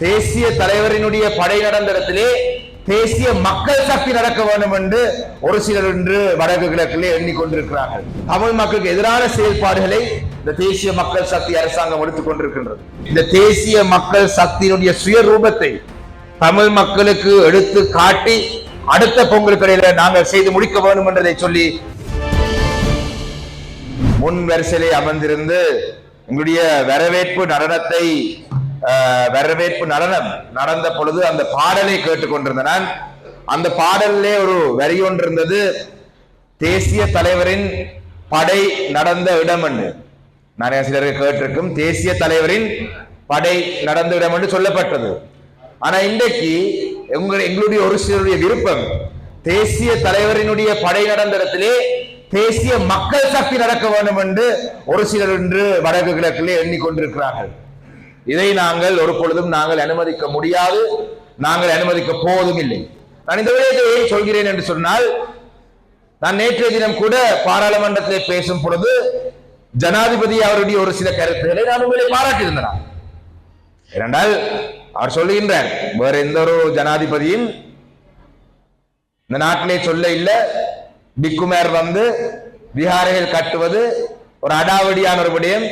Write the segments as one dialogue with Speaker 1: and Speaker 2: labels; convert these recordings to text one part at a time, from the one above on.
Speaker 1: தேசிய தலைவரினுடைய படை நடந்த இடத்திலே தேசிய மக்கள் சக்தி நடக்க வேண்டும் என்று ஒரு சிலர் இன்று வடக்கு கிழக்கிலே எண்ணிக்கொண்டிருக்கிறார்கள் தமிழ் மக்களுக்கு எதிரான செயல்பாடுகளை இந்த தேசிய மக்கள் சக்தி அரசாங்கம் எடுத்துக் கொண்டிருக்கின்றது. இந்த தேசிய மக்கள் சக்தியினுடைய சுயரூபத்தை தமிழ் மக்களுக்கு எடுத்து காட்டி அடுத்த பொங்கல் கடையில நாங்கள் செய்து முடிக்க வேண்டும் என்றதை சொல்லி முன் வரிசையிலே அமர்ந்திருந்து எங்களுடைய வரவேற்பு நடனத்தை வரவேற்பு நடனம் நடந்த பொழுது அந்த பாடலை கேட்டுக்கொண்டிருந்த நான் அந்த பாடலிலே ஒரு வரி ஒன்று இருந்தது தேசிய தலைவரின் படை நடந்த இடம் என்று. நிறைய சிலருக்கு கேட்டிருக்கும் தேசிய தலைவரின் படை நடந்த இடம் என்று சொல்லப்பட்டது. ஆனா இன்றைக்கு உங்க எங்களுடைய ஒரு சிலருடைய விருப்பம் தேசிய தலைவரினுடைய படை நடந்த இடத்திலே தேசிய மக்கள் சக்தி நடக்க வேண்டும் என்று ஒரு சிலர் இன்று வடக்கு கிழக்கிலே எண்ணிக்கொண்டிருக்கிறார்கள். இதை நாங்கள் ஒரு பொழுதும் நாங்கள் அனுமதிக்க முடியாது. நாங்கள் அனுமதிக்க போவதும் இல்லை. நான் இந்த விடயத்தை ஏன் சொல்கிறேன் என்று சொன்னால் நான் நேற்றைய தினம் கூட பாராளுமன்றத்தில் பேசும் பொழுது ஜனாதிபதி அவருடைய ஒரு சில கருத்துக்களை நான் உங்களை பாராட்டியிருந்தேன்? ஏனென்றால் அவர் சொல்லுகின்றார் வேற எந்த ஒரு ஜனாதிபதியும் இந்த நாட்டிலே சொல்ல இல்லை. பிக்குமேர் வந்து விஹாரைகள் கட்டுவது ஒரு அடாவடியான ஒரு விடயம்.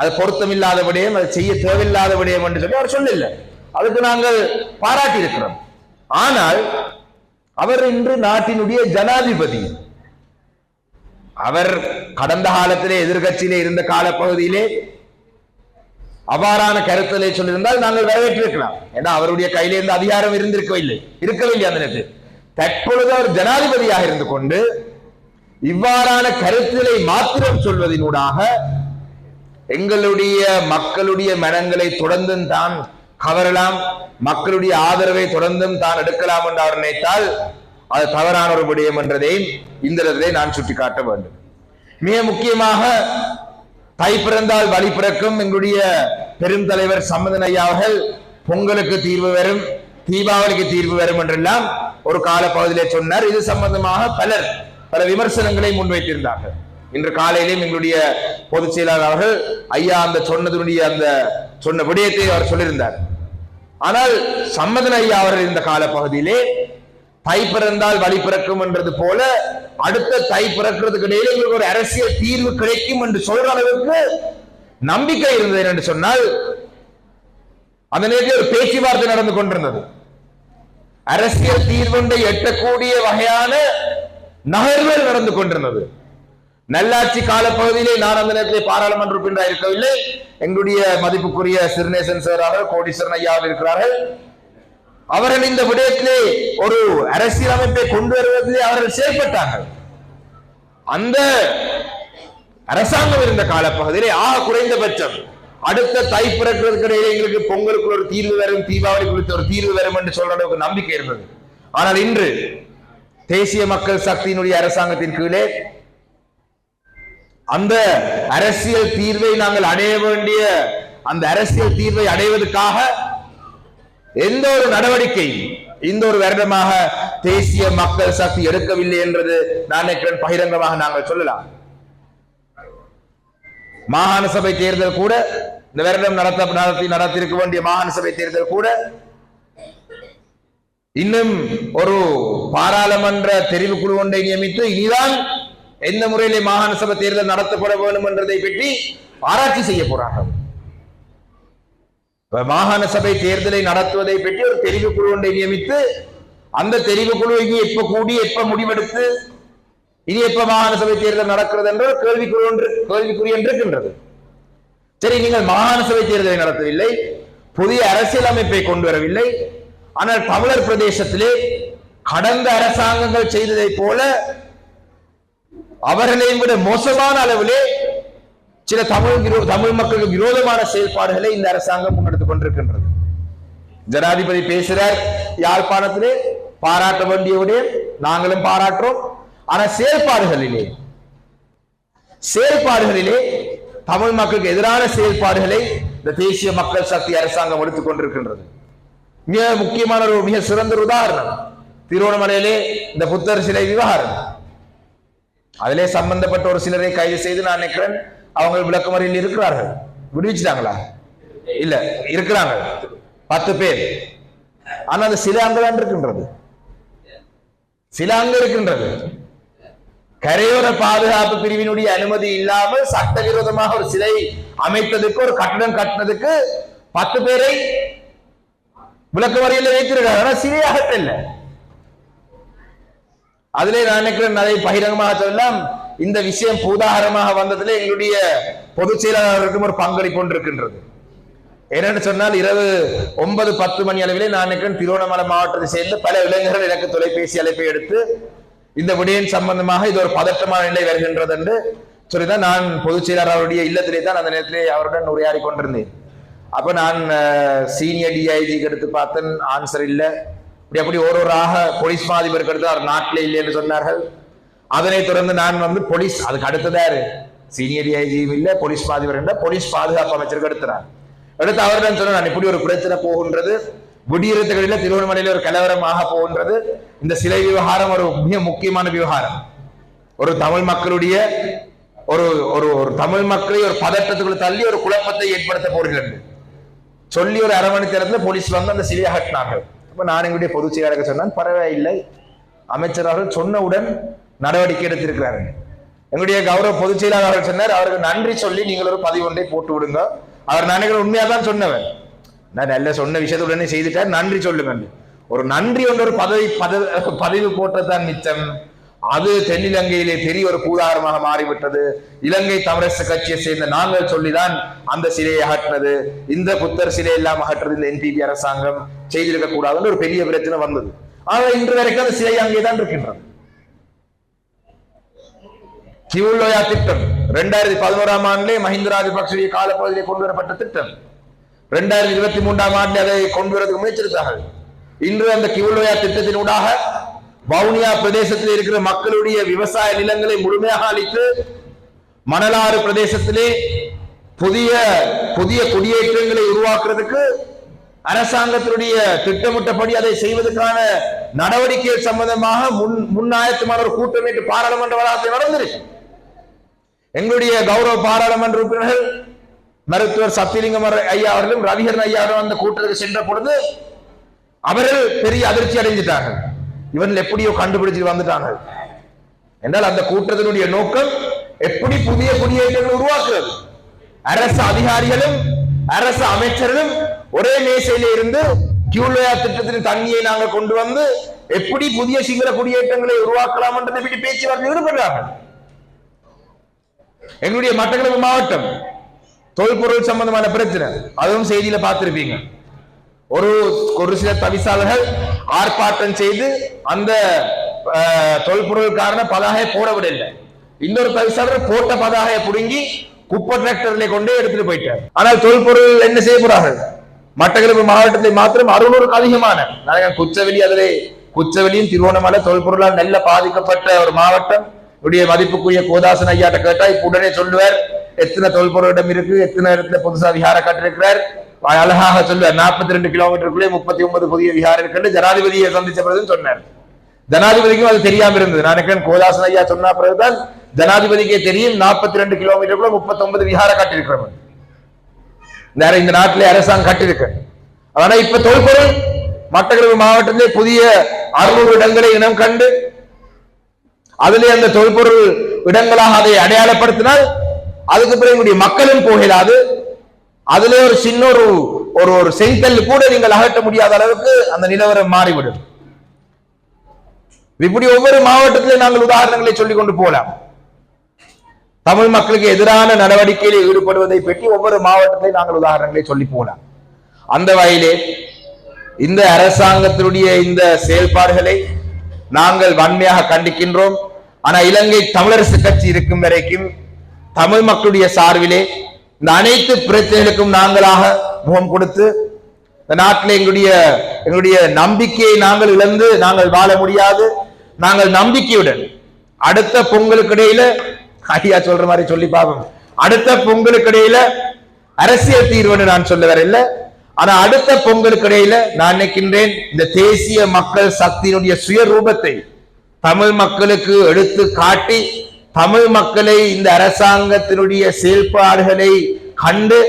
Speaker 1: அது பொருத்தமில்லாத விடயம் அது செய்ய தேவையில்லாத விடயம் என்று சொல்லி அவர் சொல்லல அதுக்கு நாங்கள் பாராட்டி இருக்கிறோம் ஆனால் அவர் இன்று நாட்டினுடைய ஜனாதிபதி. அவர் கடந்த காலத்திலே எதிர்கட்சியிலே இருந்த காலப்பகுதியிலே அவ்வாறான கருத்தலை சொல்லியிருந்தால் நாங்கள் வரவேற்றிருக்கலாம். ஏன்னா அவருடைய கையிலே இருந்து அதிகாரம் இருந்திருக்கவில்லை. இருக்கவில்லை அந்த நேரத்தில். தற்பொழுது அவர் ஜனாதிபதியாக இருந்து கொண்டு இவ்வாறான கருத்துகளை மாத்திரம் சொல்வதனூடாக எங்களுடைய மக்களுடைய மனங்களை தொடர்ந்தும் தான் கவரலாம் மக்களுடைய ஆதரவை தொடர்ந்தும் தான் எடுக்கலாம் என்று அவர் நினைத்தால் அது தவறான ஒரு விடயம் என்றதையும் இந்த இடத்திலே நான் சுட்டிக்காட்ட வேண்டும். மிக முக்கியமாக தை பிறந்தால் வழி பிறக்கும் எங்களுடைய பெரும் தலைவர் சம்மதன் ஐயா அவர்கள் பொங்கலுக்கு தீர்வு வரும் தீபாவளிக்கு தீர்வு வரும் என்றெல்லாம் ஒரு காலப்பகுதியிலே சொன்னார். இது சம்பந்தமாக பலர் பல விமர்சனங்களை முன்வைத்திருந்தார்கள். இன்று காலையிலும் எங்களுடைய பொதுச் செயலாளர் அவர்கள் ஐயா அந்த சொன்னதனுடைய அந்த சொன்ன விடயத்தை அவர் சொல்லியிருந்தார். ஆனால் சம்மதன் ஐயா அவர்கள் இந்த கால பகுதியிலே தை பிறந்தால் வழி பிறக்கும் என்றது போல அடுத்த தை பிறக்கிறதுக்கு இடையில எங்களுக்கு ஒரு அரசியல் தீர்வு கிடைக்கும் என்று சொல்ற அளவுக்கு நம்பிக்கை இருந்தது என்று சொன்னால் அந்த நேரத்தில் ஒரு பேச்சுவார்த்தை நடந்து கொண்டிருந்தது. அரசியல் தீர்வுண்டை எட்டக்கூடிய வகையான நகர்வுகள் நடந்து கொண்டிருந்தது. நல்லாட்சி காலப்பகுதியிலே நான் அந்த நேரத்தில் பாராளுமன்ற உறுப்பினராக இருக்கவில்லை. எங்களுடைய மதிப்புக்குரிய சிறுநேசன் சார் அவர்கள் கோடீஸ்வரன் ஐயா இருக்கிறார்கள். அவர்கள் இந்த விடயத்திலே ஒரு அரசியலமைப்பை கொண்டு வருவதிலே அவர்கள் செயல்பட்டார்கள். அந்த அரசாங்கம் இருந்த காலப்பகுதியிலே ஆக குறைந்தபட்சம் அடுத்த தை பிறக்கிறதுக்கு இடையில எங்களுக்கு பொங்கலுக்கு ஒரு தீர்வு வரும் தீபாவளி குறித்த ஒரு தீர்வு வரும் என்று சொல்ற அளவுக்கு நம்பிக்கை இருந்தது. ஆனால் இன்று தேசிய மக்கள் சக்தியினுடைய அரசாங்கத்தின் கீழே அந்த அரசியல் தீர்வை நாங்கள் அடைய வேண்டிய அந்த அரசியல் தீர்வை அடைவதற்காக எந்த ஒரு நடவடிக்கை இந்த ஒரு வருடமாக தேசிய மக்கள் சக்தி எடுக்கவில்லை என்றது நான் நினைக்கிறேன் பகிரங்கமாக நாங்கள் சொல்லலாம். மாகாண சபை தேர்தல் கூட இந்த வருடம் நடத்த நடத்தி நடத்திருக்க வேண்டிய மாகாண சபை தேர்தல் கூட இன்னும் ஒரு பாராளுமன்ற தெரிவு குழு ஒன்றை நியமித்து இனிதான் எந்த முறையிலே மாகாண சபை தேர்தல் நடத்தப்பட வேண்டும் என்றதை பற்றி ஆராய்ச்சி செய்ய போறார்கள் மாகாண சபை தேர்தலை நடத்துவதை பற்றி ஒரு தெரிவு குழு ஒன்றை நியமித்து அந்த தெரிவு குழு இனி எப்ப கூடி எப்ப முடிவெடுத்து இனி எப்ப மாகாண சபை தேர்தல் நடக்கிறது என்ற கேள்விக்குழு கேள்விக்குறி ஒன்று கேள்விக்குறி என்று இருக்கின்றது. சரி நீங்கள் மாகாண சபை தேர்தலை நடத்தவில்லை புதிய அரசியலமைப்பை கொண்டு வரவில்லை ஆனால் தமிழர் பிரதேசத்திலே கடந்த அரசாங்கங்கள் செய்ததை போல அவர்களையும் விட மோசமான அளவிலே சில தமிழ் விரோ- தமிழ் மக்களுக்கு விரோதமான செயல்பாடுகளை இந்த அரசாங்கம் முன்னெடுத்துக் கொண்டிருக்கின்றது. ஜனாதிபதி பேசுறார் யாழ்ப்பாணத்திலே பாராட்ட வேண்டியவுடைய நாங்களும் பாராட்டுறோம். ஆனா செயல்பாடுகளிலே செயல்பாடுகளிலே தமிழ் மக்களுக்கு எதிரான செயல்பாடுகளை இந்த தேசிய மக்கள் சக்தி அரசாங்கம் எடுத்துக் கொண்டிருக்கின்றது. மிக முக்கியமான ஒரு மிக சிறந்த உதாரணம். திருவண்ணாமலையிலே இந்த புத்தர் சிலை விவகாரம். அதிலே சம்பந்தப்பட்ட ஒரு சிலரை கைது செய்து நான் நினைக்கிறேன் அவங்க விளக்கமறையில் இருக்கிறார்கள். விடுவிச்சிட்டாங்களா? இல்ல இருக்கிறாங்க. பத்து பேர். ஆனா அந்த சில அங்கதான் இருக்கின்றது. சில அங்க இருக்கின்றது. கரையோர பாதுகாப்பு பிரிவினுடைய அனுமதி இல்லாமல் சட்டவிரோதமாக ஒரு சிலை அமைத்ததுக்கு ஒரு கட்டடம் கட்டினதுக்கு பத்து பேரை விளக்கு வரையில் வைத்திருக்காங்க ஆனா சிலையாக இல்லை. அதிலே நான் நினைக்கிறேன் நிறைய பகிரங்கமாக சொல்லலாம். இந்த விஷயம் பூதாகரமாக வந்ததிலே எங்களுடைய பொதுச் செயலாளருக்கும் ஒரு பங்களிப்பு கொண்டிருக்கின்றது என்னன்னு சொன்னால் இரவு ஒன்பது பத்து மணி அளவிலே நான் நினைக்கிறேன் திருவண்ணாமலை மாவட்டத்தை சேர்ந்து பல இளைஞர்கள் எனக்கு தொலைபேசி அழைப்பை எடுத்து இந்த விடயம் சம்பந்தமாக இது ஒரு பதட்டமான நிலை வருகின்றது என்று சொல்லிதான் நான் பொதுச் செயலாளர் அவருடைய இல்லத்திலே தான் அந்த நேரத்திலே அவருடன் உரையாடி கொண்டிருந்தேன். அப்ப நான் சீனியர் டிஐஜிக்கு எடுத்து பார்த்தேன். ஆன்சர் இல்லை. இப்படி அப்படி ஒரு ஒரு ஆக போலீஸ் மாதிபருக்கு எடுத்து அவர் நாட்டிலே இல்லை என்று சொன்னார்கள். அதனை தொடர்ந்து நான் வந்து போலீஸ் அதுக்கு அடுத்ததாரு சீனியர் டிஐஜியும் இல்லை போலீஸ் மாதிபர் என்ற போலீஸ் பாதுகாப்பு அமைச்சருக்கு எடுத்துறார் அடுத்து அவரிடம் சொன்ன நான் இப்படி ஒரு பிரச்சனை போகின்றது குடியிருத்துகளில் திருவண்ணாமலையில ஒரு கலவரமாக போகின்றது. இந்த சிலை விவகாரம் ஒரு மிக முக்கியமான விவகாரம். ஒரு தமிழ் மக்களுடைய ஒரு ஒரு ஒரு தமிழ் மக்களை ஒரு பதட்டத்துக்குள்ள தள்ளி ஒரு குழப்பத்தை ஏற்படுத்த போகிறது. சொல்லி ஒரு அரை மணி போலீஸ் வந்து அந்த சிலையை அகற்றினார்கள். அப்போ நான் எங்களுடைய பொதுச் செயலாளருக்கு சொன்னேன் பரவாயில்லை. அமைச்சர் அவர்கள் சொன்னவுடன் நடவடிக்கை எடுத்திருக்கிறார்கள் எங்களுடைய கௌரவ பொதுச் செயலாளர் அவர்கள் சொன்னார் அவருக்கு நன்றி சொல்லி நீங்கள் ஒரு பதிவு ஒன்றை போட்டு விடுங்க. அவர் நினைக்கிற உண்மையா தான் சொன்னவர் நான் நல்ல சொன்ன விஷயத்தை உடனே செய்துட்டார் நன்றி சொல்லுங்க ஒரு நன்றி என்ற ஒரு பதவி பதிவு போட்டதான் மிச்சம். அது தென்னிலங்கையிலே பெரிய ஒரு கூதாரமாக மாறிவிட்டது. இலங்கை தமிழரசு கட்சியை சேர்ந்த நாங்கள் சொல்லிதான் அந்த சிலையை அகற்றினது. இந்த புத்தர் சிலை எல்லாம் அகற்றது இந்த என்பிபி அரசாங்கம் செய்திருக்க கூடாதுன்னு ஒரு பெரிய பிரச்சனை வந்தது. ஆனால் இன்று வரைக்கும் அந்த சிலை அங்கே தான் இருக்கின்றது. கிவுலோயா திட்டம் ரெண்டாயிரத்தி பதினோராம் ஆண்டிலே மஹிந்த ராஜபக்சே காலப்பகுதியிலே கொண்டு வரப்பட்ட திட்டம். ரெண்டாயிரத்தி இருபத்தி மூன்றாம் ஆண்டில் அதை கொண்டு வரதுக்கு முயற்சித்தார்கள் இன்று அந்த கிவுலோயா திட்டத்தினூடாக வவுனியா பிரதேசத்தில் இருக்கிற மக்களுடைய விவசாய நிலங்களை முழுமையாக அளித்து மணலாறு பிரதேசத்திலே புதிய புதிய குடியேற்றங்களை உருவாக்குறதுக்கு அரசாங்கத்தினுடைய திட்டமிட்டபடி அதை செய்வதற்கான நடவடிக்கை சம்பந்தமாக முன் முன்னாயத்தமான ஒரு கூட்டம் நேற்று பாராளுமன்ற வளாகத்தில் நடந்திருக்கு எங்களுடைய கௌரவ பாராளுமன்ற உறுப்பினர்கள் மருத்துவர் சத்தியலிங்கம் ஐயா அவர்களும் ரவிகரன் ஐயா அவர்களும் அந்த கூட்டத்துக்கு சென்ற பொழுது அவர்கள் பெரிய அதிர்ச்சி அடைஞ்சிட்டார்கள். இவர்கள் எப்படியோ கண்டுபிடிச்சு வந்துட்டாங்க என்றால் அந்த கூட்டத்தினுடைய நோக்கம் எப்படி புதிய குடியேற்றங்கள் உருவாக்குறது? அரசு அதிகாரிகளும் அரசு அமைச்சர்களும் ஒரே மேசையில இருந்து கியூலோயா திட்டத்தின் தண்ணியை நாங்கள் கொண்டு வந்து எப்படி புதிய சிங்கள குடியேற்றங்களை உருவாக்கலாம் என்றதை பேச்சுவார்த்தை ஈடுபடுறார்கள் எங்களுடைய மட்டக்களப்பு மாவட்டம் தொல்பொருள் சம்பந்தமான பிரச்சனை. அதுவும் செய்தியில பார்த்திருப்பீங்க. ஒரு ஒரு சில தவிசாளர்கள் ஆர்ப்பாட்டம் செய்து அந்த தொல்பொருள்காரன பதாகையை போட விடல இன்னொரு தவிசாளர் போட்ட பதாகையை புடுங்கி குப்பை டிராக்டர்ல கொண்டே எடுத்துட்டு போயிட்டார். ஆனால் தொல்பொருள் என்ன செய்ய போறார்கள்? மட்டக்களப்பு மாவட்டத்தில் மாத்திரம் அறுநூறுக்கு அதிகமான. குச்சவெளி அதிலே குச்சவெளியும் திருவோணமலை தொல்பொருளால் நல்ல பாதிக்கப்பட்ட ஒரு மாவட்டம். உடைய மதிப்புக்குரிய கோதாசன் ஐயாட்ட கேட்டா இப்ப உடனே சொல்லுவார் எத்தனை தொல்பொருளிடம் இருக்கு? எத்தனை இடத்துல புதுசா விஹார கட்டிருக்கிறார்? அழகாக சொல்லுவார் நாற்பத்தி ரெண்டு கிலோமீட்டருக்குள்ளே முப்பத்தி ஒன்பது புதிய விஹாரம் இருக்கு ஜனாதிபதியை சந்திச்ச பிறகு சொன்னார். ஜனாதிபதிக்கும் அது தெரியாம இருந்தது. நான் கோதாசன் ஐயா சொன்ன பிறகுதான் ஜனாதிபதிக்கே தெரியும் நாற்பத்தி ரெண்டு கிலோமீட்டருக்குள்ள முப்பத்தி ஒன்பது விஹார கட்டிருக்கிறவன். வேற இந்த நாட்டிலே அரசாங்கம் கட்டிருக்கு ஆனா இப்ப தொல்பொருள் மட்டக்களப்பு மாவட்டத்திலே புதிய அறுநூறு இடங்களை இனம் கண்டு அதிலே அந்த தொல்பொருள் இடங்களாக அதை அடையாளப்படுத்தினால் அதுக்கு பிறகு மக்களும் போகிறாது அதுல ஒரு சின்ன ஒரு ஒரு ஒரு செய்தல் கூட நீங்கள் அகற்ற முடியாத அளவுக்கு அந்த நிலவரம் மாறிவிடும். இப்படி ஒவ்வொரு மாவட்டத்திலும் நாங்கள் உதாரணங்களை சொல்லிக் கொண்டு போகலாம். தமிழ் மக்களுக்கு எதிரான நடவடிக்கையில் ஈடுபடுவதை பற்றி ஒவ்வொரு மாவட்டத்திலையும் நாங்கள் உதாரணங்களை சொல்லி போகலாம். அந்த வகையிலே இந்த அரசாங்கத்தினுடைய இந்த செயல்பாடுகளை நாங்கள் வன்மையாக கண்டிக்கின்றோம். ஆனால் இலங்கை தமிழரசு கட்சி இருக்கும் வரைக்கும் தமிழ் மக்களுடைய சார்பிலே இந்த அனைத்து பிரச்சனைகளுக்கும் நாங்களாக முகம் கொடுத்து இந்த நாட்டில் எங்களுடைய எங்களுடைய நம்பிக்கையை நாங்கள் இழந்து நாங்கள் வாழ முடியாது. நாங்கள் நம்பிக்கையுடன் அடுத்த பொங்கலுக்கு இடையில ஐயா சொல்ற மாதிரி சொல்லி பார்ப்போம் அடுத்த பொங்கலுக்கு இடையில அரசியல் தீர்வுன்னு நான் சொல்ல வரல ஆனா அடுத்த பொங்கலுக்கு இடையில நான் நினைக்கின்றேன் இந்த தேசிய மக்கள் சக்தியினுடைய சுயரூபத்தை தமிழ் மக்களுக்கு எடுத்து காட்டி தமிழ் மக்களை இந்த அரசாங்கத்தினுடைய செயல்பாடுகளை கண்டு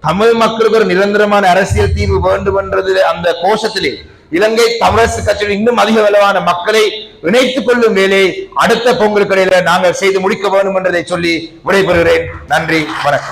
Speaker 1: தமிழ் மக்களுக்கு ஒரு நிரந்தரமான அரசியல் தீர்வு வேண்டும் என்றது அந்த கோஷத்திலே இலங்கை தமிழரசு கட்சியில் இன்னும் அதிக அளவான மக்களை இணைத்துக் கொள்ளும் வேலை அடுத்த பொங்கல் கடையில நாங்கள் செய்து முடிக்க வேண்டும் என்றதை சொல்லி விடைபெறுகிறேன். நன்றி வணக்கம்.